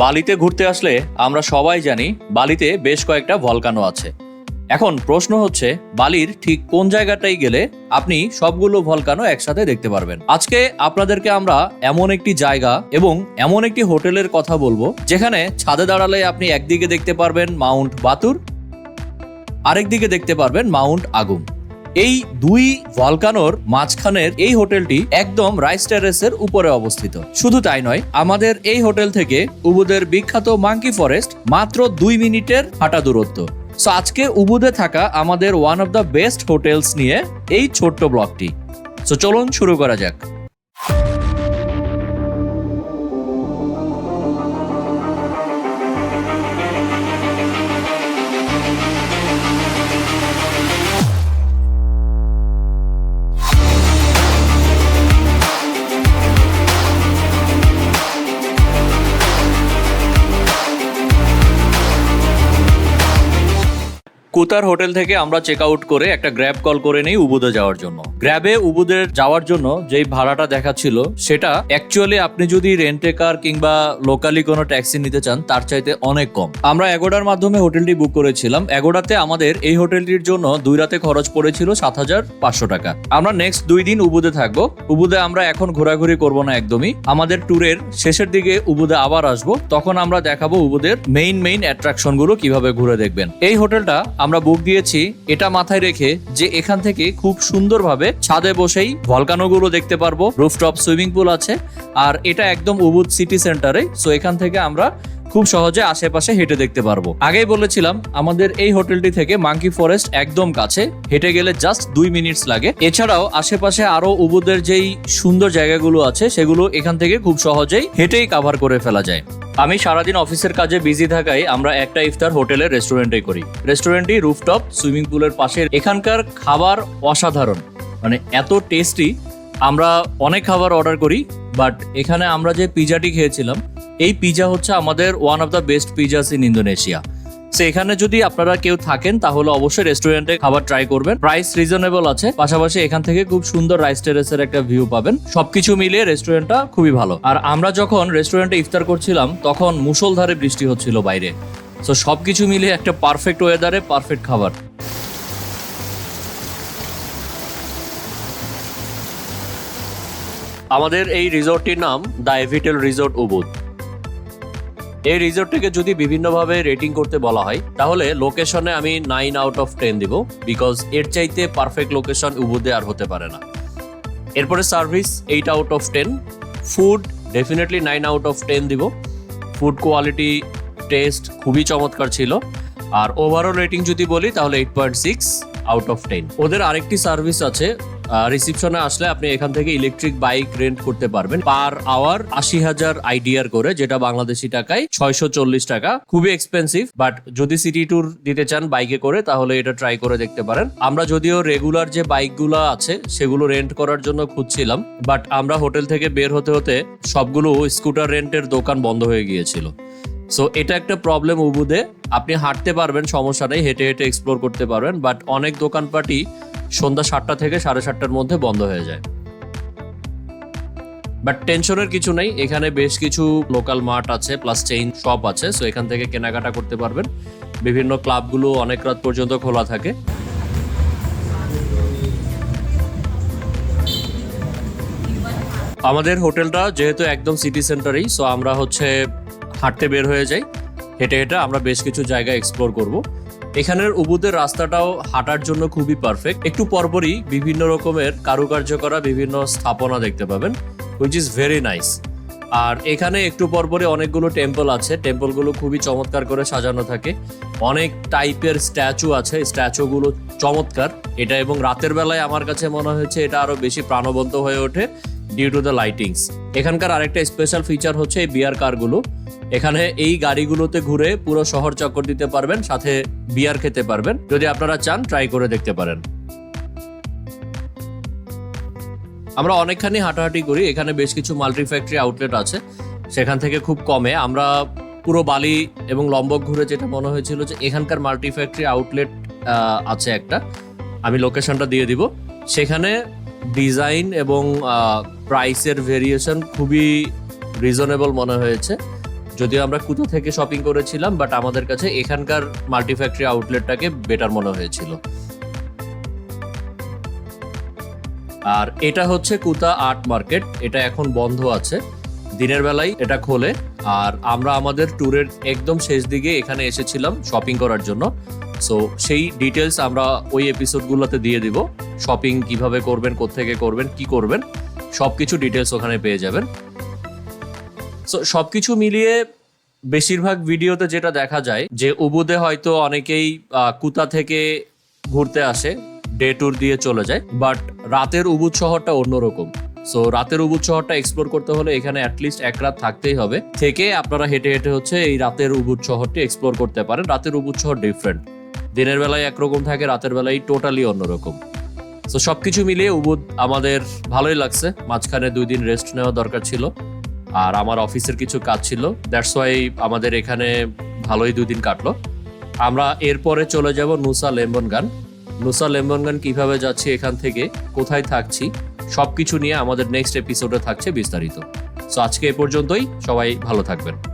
বালিতে ঘুরতে আসলে আমরা সবাই জানি বালিতে বেশ কয়েকটা ভলকানো আছে। এখন প্রশ্ন হচ্ছে, বালির ঠিক কোন জায়গাটাই গেলে আপনি সবগুলো ভলকানো একসাথে দেখতে পারবেন? আজকে আপনাদেরকে আমরা এমন একটি জায়গা এবং এমন একটি হোটেলের কথা বলব, যেখানে ছাদে দাঁড়ালে আপনি একদিকে দেখতে পারবেন মাউন্ট বাতুর, আরেকদিকে দেখতে পারবেন মাউন্ট আগুন এই দুই ভলকানোর মাঝখানের এই হোটেলটি একদম রাইস টেরেসের উপরে অবস্থিত। শুধু তাই নয়, আমাদের এই হোটেল থেকে উবুদের বিখ্যাত মাঙ্কি ফরেস্ট মাত্র দুই মিনিটের হাঁটা দূরত্ব। সো আজকে উবুদে থাকা আমাদের one of the best hotels নিয়ে এই ছোট্ট ব্লকটি। সো চলুন শুরু করা যাক। কুতার হোটেল থেকে আমরা চেক আউট করে একটা গ্র্যাব কল করে নেই উবুদে যাওয়ার জন্য। গ্র্যাবে উবুদের যাওয়ার জন্য যেই ভাড়াটা দেখাচ্ছিল, সেটা অ্যাকচুয়ালি আপনি যদি রেন্টে কার কিংবা লোকালি কোনো ট্যাক্সি নিতে চান, তার চাইতে অনেক কম। আমরা এগোডার মাধ্যমে হোটেলটি বুক করেছিলাম। এগোডাতে আমাদের এই হোটেলটির জন্য দুই রাতে খরচ পড়েছিল সাত হাজার পাঁচশো টাকা। আমরা নেক্সট দুই দিন উবুদে থাকব। উবুদে আমরা এখন ঘোরাঘুরি করব না একদমই। আমাদের ট্যুরের শেষের দিকে উবুদে আবার আসব। তখন আমরা দেখাবো উবুদের মেইন মেইন অ্যাট্রাকশনগুলো কীভাবে ঘুরে দেখবেন। এই হোটেলটা আমরা বুক দিয়েছি, এটা মাথায় রেখে যে এখান থেকে খুব সুন্দরভাবে ছাদে বসেই ভলকানো গুলো দেখতে পারব, রুফটপ সুইমিং পুল আছে, আর এটা একদম উবুদ সিটি সেন্টারে সো এখান থেকে আমরা খুব সহজে আশেপাশে হেঁটে দেখতে পারব। আগেই বলেছিলাম, আমাদের এই হোটেলটি থেকে মাঙ্কি ফরেস্ট একদম কাছে, হেঁটে গেলে জাস্ট দুই মিনিটস লাগে। এছাড়াও আশেপাশে আরও উবুদের যেই সুন্দর জায়গাগুলো আছে, সেগুলো এখান থেকে খুব সহজেই হেঁটেই কাভার করে ফেলা যায়। আমি সারাদিন অফিসের কাজে বিজি থাকায় আমরা একটা ইফতার হোটেলের রেস্টুরেন্টে করি। রেস্টুরেন্টটি রুফটপ সুইমিং পুলের পাশে এখানকার খাবার অসাধারণ। মানে এত টেস্টি আমরা অনেক খাবার অর্ডার করি বাট এখানে আমরা যে পিজাটি খেয়েছিলাম এই পিজা হচ্ছে আমাদের one of the best pizzas in Indonesia so এখানে যদি আপনারা কেউ থাকেন, তাহলে অবশ্যই রেস্টুরেন্টে খাবার ট্রাই করবেন। প্রাইস রিজনেবল আছে। পাশাপাশি এখান থেকে খুব সুন্দর রাইস টেরেসের একটা ভিউ পাবেন। সবকিছু মিলিয়ে রেস্টুরেন্টটা খুবই ভালো। আর আমরা যখন রেস্টুরেন্টে ইফতার করছিলাম, তখন মুষলধারে বৃষ্টি হচ্ছিল বাইরে। সো সবকিছু মিলিয়ে একটা পারফেক্ট ওয়েদারে পারফেক্ট খাবার। আমাদের এই রিসোর্টটির নাম দ্য এভিটেল রিসোর্ট উবুদ এই রিসোর্টটিকে যদি বিভিন্নভাবে রেটিং করতে বলা হয়, তাহলে লোকেশনে আমি নাইন আউট অফ টেন দিব বিকজ এর চাইতে পারফেক্ট লোকেশন উবুদে আর হতে পারে না। এরপরে service eight out of ten food definitely nine out of ten দিব। ফুড কোয়ালিটি টেস্ট খুবই চমৎকার ছিল। আর ওভারঅল রেটিং যদি বলি, তাহলে eight point six out of ten ওদের আরেকটি সার্ভিস আছে রিসিপশনে আসলে আপনি এখান থেকে ইলেকট্রিক বাইক রেন্ট করতে পারবেন পার আওয়ার আশি হাজার আইডিয়ার করে, যেটা বাংলাদেশি টাকায় ছয়শো চল্লিশ টাকা। খুবই এক্সপেন্সিভ বাট যদি সিটি ট্যুর দিতে চান বাইকে করে, তাহলে এটা ট্রাই করে দেখতে পারেন। আমরা যদিও রেগুলার যে বাইকগুলো আছে, সেগুলো রেন্ট করার জন্য খুঁজছিলাম বাট আমরা হোটেল থেকে বের হতে হতে সবগুলো স্কুটার রেন্টের দোকান বন্ধ হয়ে গিয়েছিল। সো এটা একটা প্রবলেম উবুদে আপনি হাঁটতে পারবেন, সমস্যা নেই, হেঁটে হেঁটে এক্সপ্লোর করতে পারবেন বাট অনেক দোকানপাটি সন্ধ্যা সাতটা থেকে সাড়ে সাতটার মধ্যে বন্ধ হয়ে যায়। বাট টেনশনের কিছু নেই। এখানে বেশ কিছু লোকাল মার্ট আছে প্লাস চেইন শপ আছে সো এখান থেকে কেনাকাটা করতে পারবেন। বিভিন্ন ক্লাবগুলো অনেক রাত পর্যন্ত খোলা থাকে। আমাদের হোটেলটা যেহেতু একদম সিটি সেন্টারেই সো আমরা হচ্ছে হাঁটতে বের হয়ে যাই। হেঁটে হেঁটে আমরা বেশ কিছু জায়গা এক্সপ্লোর করব। এখানের উবুদের রাস্তাটাও হাঁটার জন্য খুবই পারফেক্ট একটু পরপরই বিভিন্ন রকমের কারুকার্য করা বিভিন্ন স্থাপনা দেখতে পাবেন হুইচ ইজ ভেরি নাইস আর এখানে একটু পরপরই অনেকগুলো টেম্পল আছে। টেম্পলগুলো খুবই চমৎকার করে সাজানো থাকে। অনেক টাইপের স্ট্যাচু আছে। স্ট্যাচুগুলো চমৎকার। এটা এবং রাতের বেলায় আমার কাছে মনে হয়েছে এটা আরও বেশি প্রাণবন্ত হয়ে ওঠে। ডিউ টু দ্য লাইটিংস এখানকার আরেকটা স্পেশাল ফিচার হচ্ছে এই বিয়ার কারগুলো এখানে এই গাড়িগুলোতে ঘুরে পুরো শহর চক্কর দিতে পারবেন, সাথে বিয়ার খেতে পারবেন। যদি আপনারা চান ট্রাই করে দেখতে পারেন। আমরা অনেকখানি হাঁটাহাঁটি করি, এখানে বেশ কিছু মাল্টি ফ্যাক্টরি আউটলেট আছে। সেখান থেকে খুব কমে। আমরা পুরো বালি এবং লম্বক ঘুরে যেটা মনে হয়েছিল যে এখানকার মাল্টি ফ্যাক্টরি আউটলেট আছে একটা। আমি লোকেশনটা দিয়ে দিব। সেখানে ডিজাইন এবং প্রাইসের ভেরিয়েশন খুবই রিজনেবল মনে হয়েছে। যদিও আমরা কুতো থেকে শপিং করেছিলাম বাট আমাদের কাছে এখানকার মাল্টি ফ্যাক্টরি আউটলেটটাকে বেটার মনে হয়েছিল। আর এটা হচ্ছে কুতা আর্ট মার্কেট, এটা এখন বন্ধ আছে। দিনের বেলায় এটা খোলে, আর আমরা আমাদের ট্যুরের একদম শেষ দিকে এখানে এসেছিলাম শপিং করার জন্য। সো সেই ডিটেলস আমরা ওই এপিসোডগুলোতে দিয়ে দিব। শপিং কীভাবে করবেন, কোত্থেকে করবেন, কি করবেন সবকিছু ডিটেলস ওখানে পেয়ে যাবেন। সো সবকিছু মিলিয়ে বেশিরভাগ ভিডিওতে যেটা দেখা যায়, যে উবুদে হয়তো অনেকেই কুতা থেকে ঘুরতে আসে ডে ট্যুর দিয়ে চলে যায় বাট রাতের উবুদ শহরটা অন্যরকম। সো রাতের উবুদ শহরটা এক্সপ্লোর করতে হলে এখানে অ্যাটলিস্ট এক রাত থাকতেই হবে। থেকে আপনারা হেঁটে হেঁটে হচ্ছে এই রাতের উবুদ শহরটি এক্সপ্লোর করতে পারেন। রাতের উবুদ শহর ডিফারেন্ট দিনের বেলায় একরকম থাকে, রাতের বেলায় টোটালি অন্যরকম। তো সবকিছু মিলিয়ে উবুদ আমাদের ভালোই লাগছে। মাঝখানে দুই দিন রেস্ট নেওয়া দরকার ছিল। আর আমার অফিসের কিছু কাজ ছিল। দ্যাটস ওয়াই আমাদের এখানে ভালোই দুদিন কাটলো। আমরা এরপরে চলে যাব নুসা লেম্বনগান নুসা লেম্বনগান কীভাবে যাচ্ছি এখান থেকে, কোথায় থাকছি, সবকিছু নিয়ে আমাদের নেক্সট এপিসোডে থাকছে বিস্তারিত। সো আজকে এ পর্যন্তই। সবাই ভালো থাকবেন।